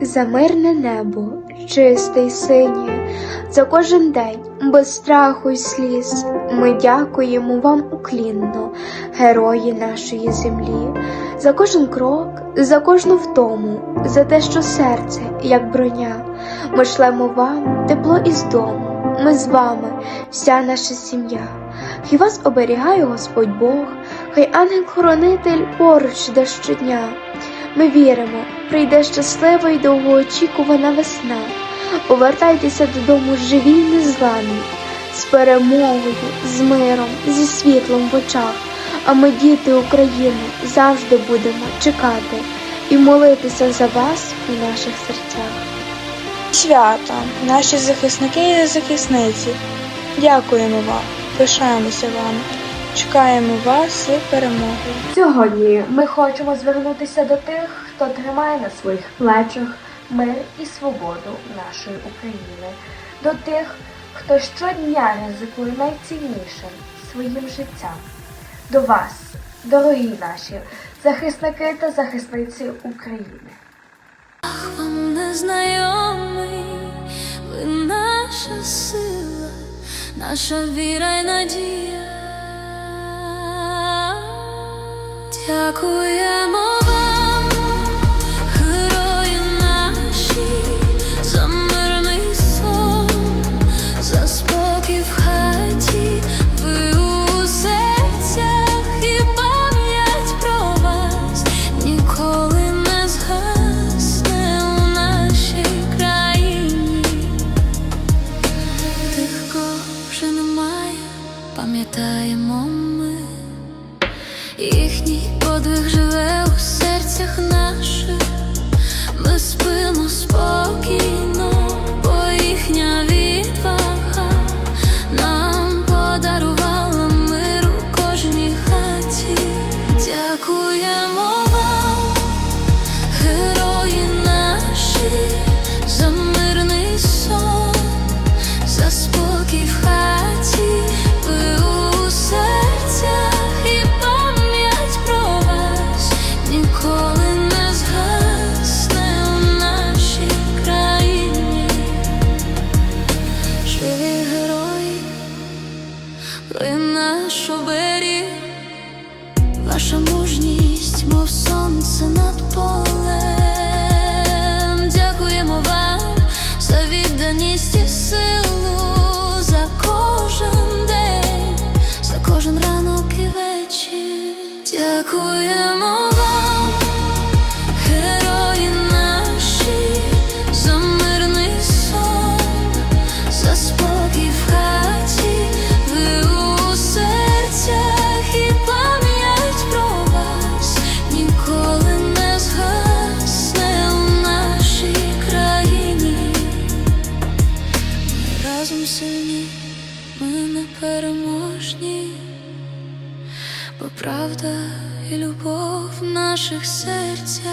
за мирне небо, чисте й синє, за кожен день без страху й сліз. Ми дякуємо вам уклінно, герої нашої землі, за кожен крок, за кожну втому, за те, що серце, як броня. Ми шлемо вам тепло із дому. Ми з вами, вся наша сім'я. Хай вас оберігає Господь Бог, хай ангел-хоронитель поруч йде щодня. Ми віримо, прийде щаслива й довгоочікувана весна. Повертайтеся додому живі й незламні, з перемогою, з миром, зі світлом в очах. А ми, діти України, завжди будемо чекати і молитися за вас у наших серцях. Свята, наші захисники і захисниці, дякуємо вам, пишаємося вами, чекаємо вас з перемогою. Сьогодні ми хочемо звернутися до тих, хто тримає на своїх плечах мир і свободу нашої України, до тих, хто щодня ризикує найціннішим своїм життям. До вас, дорогі наші захисники та захисниці України. вам незнайомий, ви наша сила, наша віра й надія. Дякуємо вам, герої наші, за мирний сон, за спокій в хаті, ви у і пам'ять про вас ніколи не згасне у нашій країні. Тих, кого вже пам'ятаємо ми. Їхній подвиг живе у серцях наших. Ми спимо спокійно, бо їхня відвага нам подарувала миру кожній хаті. Дякуємо наш оберіг. Ваша мужність, мов сонце над полем. Бо правда і любов в наших серцях.